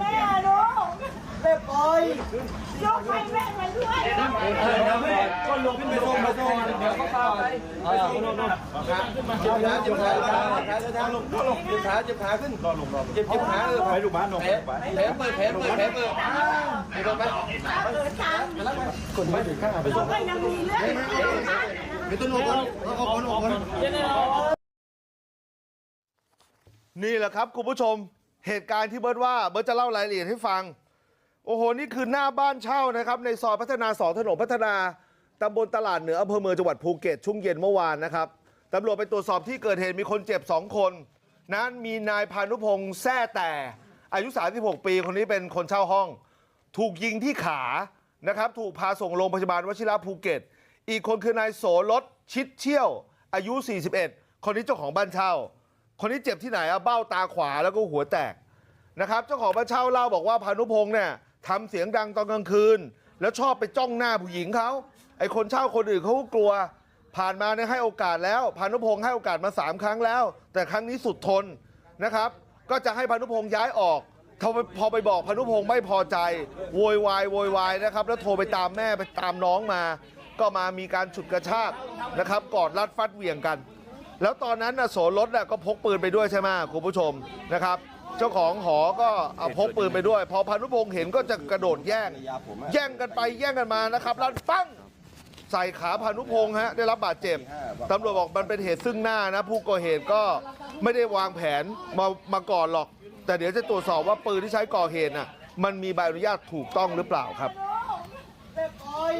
แม่ลูกแม่ปอยยกให้แม่มาด้วยก็ลงขึ้นไปส่งไปส่งเดี๋ยวเขาพาไปเออลงลงเจ็บขาเจ็บขาเจ็บขาลงลงเจ็บขาเจ็บขาขึ้นรอลงรอเจ็บเจ็บขาเออไปลูกบ้านลงแผลเปิดแผลเปิดแผลเปิดไปลงไปเออตามคนไม่ถึงข้าไปเขาก็ยังมีเรื่องอีกนะไปต้นหัวคนเอาคนเอาคนนี่แหละครับคุณผู้ชม เหตุการณ์ที่เบิร์ตว่าเบิร์ตจะเล่ารายละเอียดให้ฟัง โอ้โห นี่คือหน้าบ้านเช่านะครับ ในซอยพัฒนาสองถนนพัฒนาตำบลตลาดเหนืออำเภอเมืองจังหวัดภูเก็ตช่วงเย็นเมื่อวานนะครับตำรวจไปตรวจสอบที่เกิดเหตุมีคนเจ็บ 2 คน นั้นมีนายพานุพงษ์แซ่แต่อายุ 36 ปีคนนี้เป็นคนเช่าห้อง ถูกยิงที่ขานะครับ ถูกพาส่งโรงพยาบาลวชิระภูเก็ต อีกคนคือนายโสรสชิดเชี่ยว อายุ 41 คนนี้เจ้าของบ้านเช่า คนนี้เจ็บที่ไหนอะเบ้าตาขวาแล้วก็หัวแตกนะครับเจ้าของบ้านเช่าเล่าบอกว่าพานุพงษ์เนี่ยทำเสียงดังตอนกลางคืน แล้วชอบไปจ้องหน้าผู้หญิงเขาไอ้คนเช่าคนอื่นเขาก็กลัว ผ่านมาเนี่ยให้โอกาสแล้วพานุพงษ์ให้โอกาสมาสามครั้งแล้ว แต่ครั้งนี้สุดทนนะครับ ก็จะให้พานุพงษ์ย้ายออกพอไปพอไปบอกพานุพงษ์ไม่พอใจโวยวายโวยวายนะครับ แล้วโทรไปตามแม่ไปตามน้องมา ก็มามีการฉุดกระชากนะครับกอดรัดฟัดเหวี่ยงกัน แล้วตอนนั้นน่ะโสรถนะก็พกปืนไปด้วยใช่ไหมคุณผู้ชมนะครับ เจ้าของหอก็เอาพกปืนไปด้วย พอพานุพงษ์เห็นก็จะกระโดดแย่ง แย่งกันไปแย่งกันมานะครับแล้วปั้งใส่ขาพานุพงษ์ฮะได้รับบาดเจ็บตำรวจบอกมันเป็นเหตุซึ่งหน้านะ ผู้ก่อเหตุก็ไม่ได้วางแผนมามาก่อนหรอก แต่เดี๋ยวจะตรวจสอบว่าปืนที่ใช้ก่อเหตุน่ะมันมีใบอนุญาตถูกต้องหรือเปล่าครับแม่ปล่อย